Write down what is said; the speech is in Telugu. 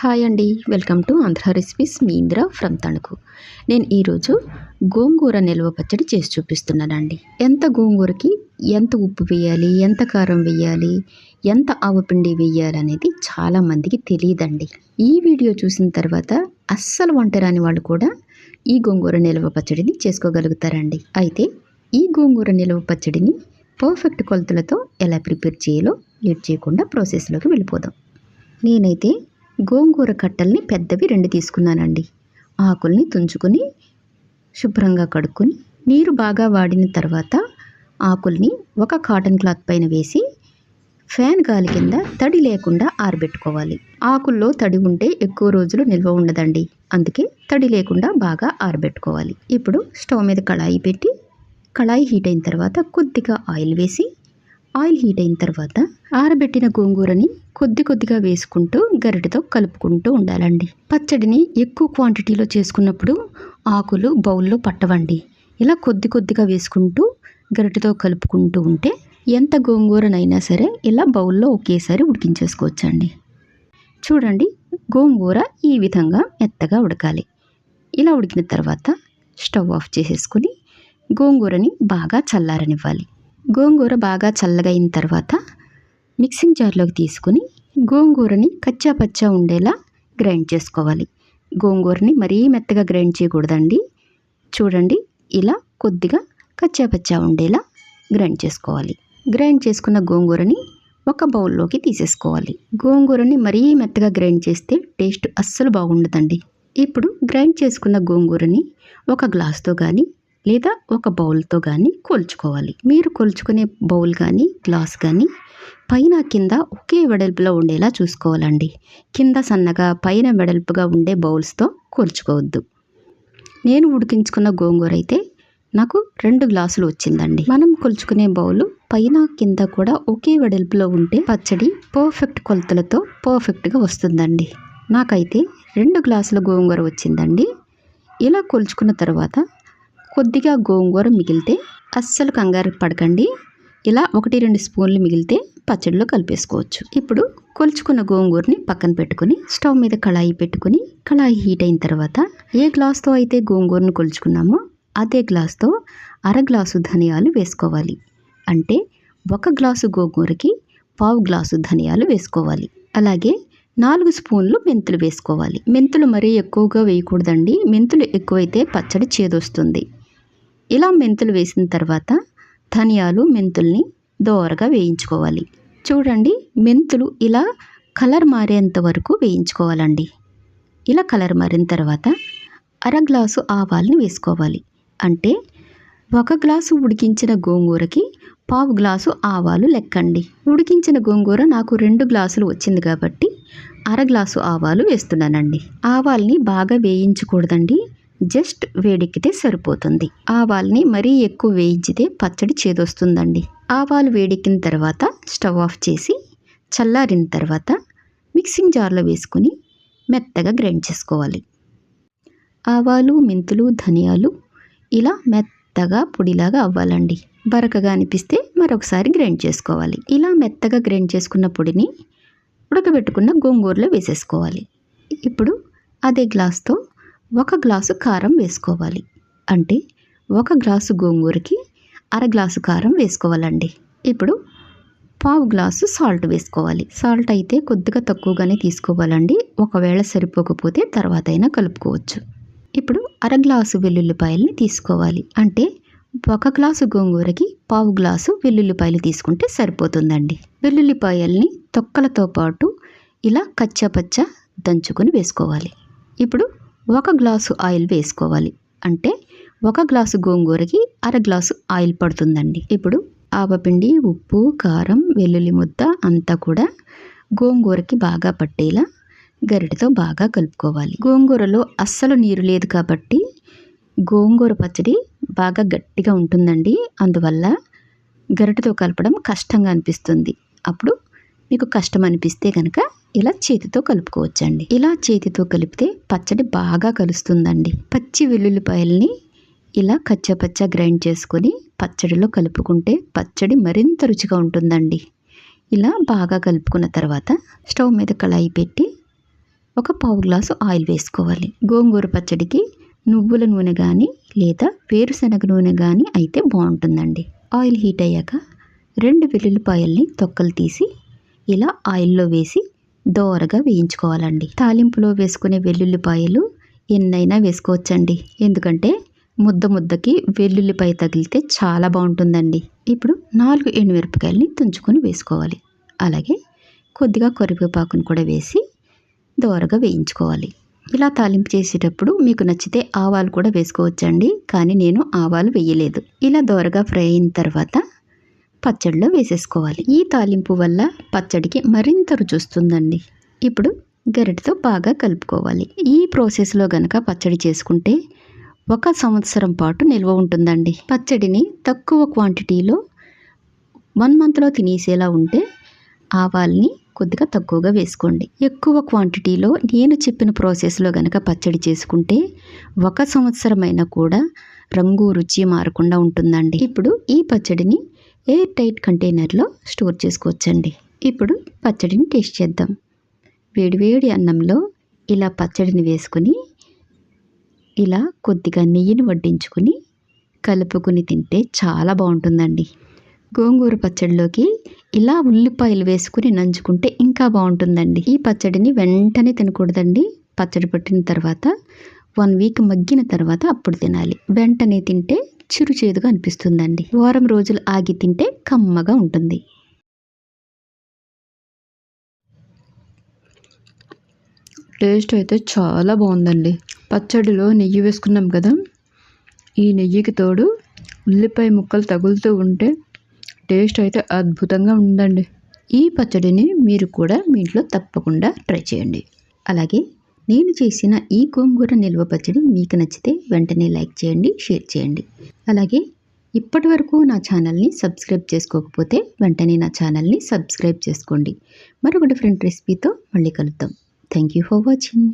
హాయ్ అండి. Welcome to Andhra recipes. Me Indra from Tanuku. నేను ఈరోజు గోంగూర నిల్వ పచ్చడి చేసి చూపిస్తున్నానండి. ఎంత గోంగూరకి ఎంత ఉప్పు వేయాలి ఎంత కారం వేయాలి ఎంత ఆవపిండి వేయాలి అనేది చాలామందికి తెలియదండి. ఈ వీడియో చూసిన తర్వాత అస్సలు వంట రాని వాళ్ళు కూడా ఈ గోంగూర నిల్వ పచ్చడిని చేసుకోగలుగుతారండి. అయితే ఈ గోంగూర నిల్వ పచ్చడిని పర్ఫెక్ట్ కొలతలతో ఎలా ప్రిపేర్ చేయాలో లేట్ చేయకుండా ప్రాసెస్లోకి వెళ్ళిపోదాం. నేనైతే గోంగూర కట్టల్ని పెద్దవి రెండు తీసుకున్నానండి. ఆకుల్ని తుంచుకొని శుభ్రంగా కడుక్కొని నీరు బాగా వాడిన తర్వాత ఆకుల్ని ఒక కాటన్ క్లాత్ పైన వేసి ఫ్యాన్ గాలి కింద తడి లేకుండా ఆరబెట్టుకోవాలి. ఆకుల్లో తడి ఉంటే ఎక్కువ రోజులు నిల్వ ఉండదండి. అందుకే తడి లేకుండా బాగా ఆరబెట్టుకోవాలి. ఇప్పుడు స్టవ్ మీద కళాయి పెట్టి కళాయి హీట్ అయిన తర్వాత కొద్దిగా ఆయిల్ వేసి ఆయిల్ హీట్ అయిన తర్వాత ఆరబెట్టిన గోంగూరని కొద్ది కొద్దిగా వేసుకుంటూ గరిటెతో కలుపుకుంటూ ఉండాలండి. పచ్చడిని ఎక్కువ క్వాంటిటీలో చేసుకున్నప్పుడు ఆకులు బౌల్లో పట్టవండి. ఇలా కొద్ది కొద్దిగా వేసుకుంటూ గరిటెతో కలుపుకుంటూ ఉంటే ఎంత గోంగూరనైనా సరే ఇలా బౌల్లో ఒకేసారి ఉడికించేసుకోవచ్చండి. చూడండి గోంగూర ఈ విధంగా మెత్తగా ఉడకాలి. ఇలా ఉడికిన తర్వాత స్టవ్ ఆఫ్ చేసేసుకుని గోంగూరని బాగా చల్లారనివ్వాలి. గోంగూర బాగా చల్లగా అయిన తర్వాత మిక్సింగ్ జార్లోకి తీసుకుని గోంగూరని కచ్చా పచ్చా ఉండేలా గ్రైండ్ చేసుకోవాలి. గోంగూరని మరీ మెత్తగా గ్రైండ్ చేయకూడదండి. చూడండి ఇలా కొద్దిగా కచ్చా పచ్చా ఉండేలా గ్రైండ్ చేసుకోవాలి. గ్రైండ్ చేసుకున్న గోంగూరని ఒక బౌల్లోకి తీసేసుకోవాలి. గోంగూరని మరీ మెత్తగా గ్రైండ్ చేస్తే టేస్ట్ అస్సలు బాగుండదండి. ఇప్పుడు గ్రైండ్ చేసుకున్న గోంగూరని ఒక గ్లాస్తో కానీ లేదా ఒక బౌల్తో కానీ కొలుచుకోవాలి. మీరు కొలుచుకునే బౌల్ కానీ గ్లాస్ కానీ పైన కింద ఒకే వెడల్పులో ఉండేలా చూసుకోవాలండి. కింద సన్నగా పైన వెడల్పుగా ఉండే బౌల్స్తో కొలుచుకోవద్దు నేను ఉడికించుకున్న గోంగూర అయితే నాకు రెండు గ్లాసులు వచ్చిందండి. మనం కొలుచుకునే బౌలు పైన కింద కూడా ఒకే వెడల్పులో ఉంటే పచ్చడి పర్ఫెక్ట్ కొలతలతో పర్ఫెక్ట్గా వస్తుందండి. నాకైతే రెండు గ్లాసుల గోంగూర వచ్చిందండి. ఇలా కొలుచుకున్న తర్వాత కొద్దిగా గోంగూర మిగిలితే అస్సలు కంగారు పడకండి. ఇలా ఒకటి రెండు స్పూన్లు మిగిలితే పచ్చడిలో కలిపేసుకోవచ్చు. ఇప్పుడు కొలుచుకున్న గోంగూరని పక్కన పెట్టుకుని స్టవ్ మీద కళాయి పెట్టుకుని కళాయి హీట్ అయిన తర్వాత ఏ గ్లాస్తో అయితే గోంగూరను కొలుచుకున్నామో అదే గ్లాస్తో అర గ్లాసు ధనియాలు వేసుకోవాలి. అంటే ఒక గ్లాసు గోంగూరకి పావు గ్లాసు ధనియాలు వేసుకోవాలి. అలాగే నాలుగు స్పూన్లు మెంతులు వేసుకోవాలి. మెంతులు మరీ ఎక్కువగా వేయకూడదండి. మెంతులు ఎక్కువైతే పచ్చడి చేదొస్తుంది. ఇలా మెంతులు వేసిన తర్వాత ధనియాలు మెంతుల్ని దోరగా వేయించుకోవాలి. చూడండి మెంతులు ఇలా కలర్ మారేంత వరకు వేయించుకోవాలండి. ఇలా కలర్ మారిన తర్వాత అర గ్లాసు ఆవాల్ని వేసుకోవాలి. అంటే ఒక గ్లాసు ఉడికించిన గోంగూరకి పావు గ్లాసు ఆవాలు లెక్కండి. ఉడికించిన గోంగూర నాకు రెండు గ్లాసులు వచ్చింది కాబట్టి అర గ్లాసు ఆవాలు వేస్తున్నానండి. ఆవాల్ని బాగా వేయించకూడదండి. జస్ట్ వేడెక్కితే సరిపోతుంది. ఆవాల్ని మరీ ఎక్కువ వేయించితే పచ్చడి చేదొస్తుందండి. ఆవాలు వేడెక్కిన తర్వాత స్టవ్ ఆఫ్ చేసి చల్లారిన తర్వాత మిక్సింగ్ జార్లో వేసుకుని మెత్తగా గ్రైండ్ చేసుకోవాలి. ఆవాలు మెంతులు ధనియాలు ఇలా మెత్తగా పొడిలాగా అవ్వాలండి. బరకగా అనిపిస్తే మరొకసారి గ్రైండ్ చేసుకోవాలి. ఇలా మెత్తగా గ్రైండ్ చేసుకున్న పొడిని ఉడకబెట్టుకున్న గోంగూరలో వేసేసుకోవాలి. ఇప్పుడు అదే గ్లాస్తో ఒక గ్లాసు కారం వేసుకోవాలి. అంటే ఒక గ్లాసు గోంగూరకి అర గ్లాసు కారం వేసుకోవాలండి. ఇప్పుడు పావు గ్లాసు సాల్ట్ వేసుకోవాలి. సాల్ట్ అయితే కొద్దిగా తక్కువగానే తీసుకోవాలండి. ఒకవేళ సరిపోకపోతే తర్వాత అయినా కలుపుకోవచ్చు. ఇప్పుడు అర గ్లాసు వెల్లుల్లిపాయల్ని తీసుకోవాలి. అంటే ఒక గ్లాసు గోంగూరకి పావు గ్లాసు వెల్లుల్లిపాయలు తీసుకుంటే సరిపోతుందండి. వెల్లుల్లిపాయల్ని తొక్కలతో పాటు ఇలా కచ్చపచ్చ దంచుకొని వేసుకోవాలి. ఇప్పుడు ఒక గ్లాసు ఆయిల్ వేసుకోవాలి. అంటే ఒక గ్లాసు గోంగూరకి అర గ్లాసు ఆయిల్ పడుతుందండి. ఇప్పుడు ఆవపిండి ఉప్పు కారం వెల్లుల్లి ముద్ద అంతా కూడా గోంగూరకి బాగా పట్టేలా గరిటతో బాగా కలుపుకోవాలి. గోంగూరలో అస్సలు నీరు లేదు కాబట్టి గోంగూర పచ్చడి బాగా గట్టిగా ఉంటుందండి. అందువల్ల గరిటతో కలపడం కష్టంగా అనిపిస్తుంది. అప్పుడు మీకు కష్టం అనిపిస్తే కనుక ఇలా చేతితో కలుపుకోవచ్చండి. ఇలా చేతితో కలిపితే పచ్చడి బాగా కలుస్తుందండి. పచ్చి వెల్లుల్లిపాయల్ని ఇలా కచ్చపచ్చ గ్రైండ్ చేసుకొని పచ్చడిలో కలుపుకుంటే పచ్చడి మరింత రుచిగా ఉంటుందండి. ఇలా బాగా కలుపుకున్న తర్వాత స్టవ్ మీద కళాయి పెట్టి ఒక పావు గ్లాసు ఆయిల్ వేసుకోవాలి. గోంగూర పచ్చడికి నువ్వుల నూనె కానీ లేదా వేరుశనగ నూనె కానీ అయితే బాగుంటుందండి. ఆయిల్ హీట్ అయ్యాక రెండు వెల్లుల్లిపాయల్ని తొక్కలు తీసి ఇలా ఆయిల్లో వేసి దోరగా వేయించుకోవాలండి. తాలింపులో వేసుకునే వెల్లుల్లిపాయలు ఎన్నైనా వేసుకోవచ్చండి. ఎందుకంటే ముద్ద ముద్దకి వెల్లుల్లిపాయ తగిలితే చాలా బాగుంటుందండి. ఇప్పుడు నాలుగు ఎండుమిరపకాయలని తుంచుకొని వేసుకోవాలి. అలాగే కొద్దిగా కరివేపాకును కూడా వేసి దోరగా వేయించుకోవాలి. ఇలా తాలింపు చేసేటప్పుడు మీకు నచ్చితే ఆవాలు కూడా వేసుకోవచ్చండి. కానీ నేను ఆవాలు వేయలేదు. ఇలా దోరగా ఫ్రై అయిన తర్వాత పచ్చడిలో వేసేసుకోవాలి. ఈ తాలింపు వల్ల పచ్చడికి మరింత రుచొస్తుందండి. ఇప్పుడు గరిటతో బాగా కలుపుకోవాలి. ఈ ప్రాసెస్లో గనక పచ్చడి చేసుకుంటే ఒక సంవత్సరం పాటు నిల్వ ఉంటుందండి. పచ్చడిని తక్కువ క్వాంటిటీలో వన్ మంత్లో తినేసేలా ఉంటే ఆవాల్ని కొద్దిగా తక్కువగా వేసుకోండి. ఎక్కువ క్వాంటిటీలో నేను చెప్పిన ప్రాసెస్లో గనక పచ్చడి చేసుకుంటే ఒక సంవత్సరమైనా కూడా రంగు రుచి మారకుండా ఉంటుందండి. ఇప్పుడు ఈ పచ్చడిని ఎయిర్ టైట్ కంటైనర్లో స్టోర్ చేసుకోవచ్చండి. ఇప్పుడు పచ్చడిని టేస్ట్ చేద్దాం. వేడివేడి అన్నంలో ఇలా పచ్చడిని వేసుకుని ఇలా కొద్దిగా నెయ్యిని వడ్డించుకుని కలుపుకుని తింటే చాలా బాగుంటుందండి. గోంగూర పచ్చడిలోకి ఇలా ఉల్లిపాయలు వేసుకుని నంచుకుంటే ఇంకా బాగుంటుందండి. ఈ పచ్చడిని వెంటనే తినకూడదండి. పచ్చడి పట్టిన తర్వాత వన్ వీక్ మగ్గిన తర్వాత అప్పుడు తినాలి. వెంటనే తింటే చిరు చేదుగా అనిపిస్తుందండి. వారం రోజులు ఆగి తింటే కమ్మగా ఉంటుంది. టేస్ట్ అయితే చాలా బాగుందండి. పచ్చడిలో నెయ్యి వేసుకున్నాం కదా? ఈ నెయ్యికి తోడు ఉల్లిపాయ ముక్కలు తగులుతూ ఉంటే టేస్ట్ అయితే అద్భుతంగా ఉందండి. ఈ పచ్చడిని మీరు కూడా మీ ఇంట్లో తప్పకుండా ట్రై చేయండి. అలాగే నేను చేసిన ఈ గోంగూర నిల్వ పచ్చడి మీకు నచ్చితే వెంటనే లైక్ చేయండి షేర్ చేయండి. అలాగే ఇప్పటి వరకు నా ఛానల్ని సబ్స్క్రైబ్ చేసుకోకపోతే వెంటనే నా ఛానల్ని సబ్స్క్రైబ్ చేసుకోండి. మరొక డిఫరెంట్ రెసిపీతో మళ్ళీ కలుద్దాం. Thank you for watching.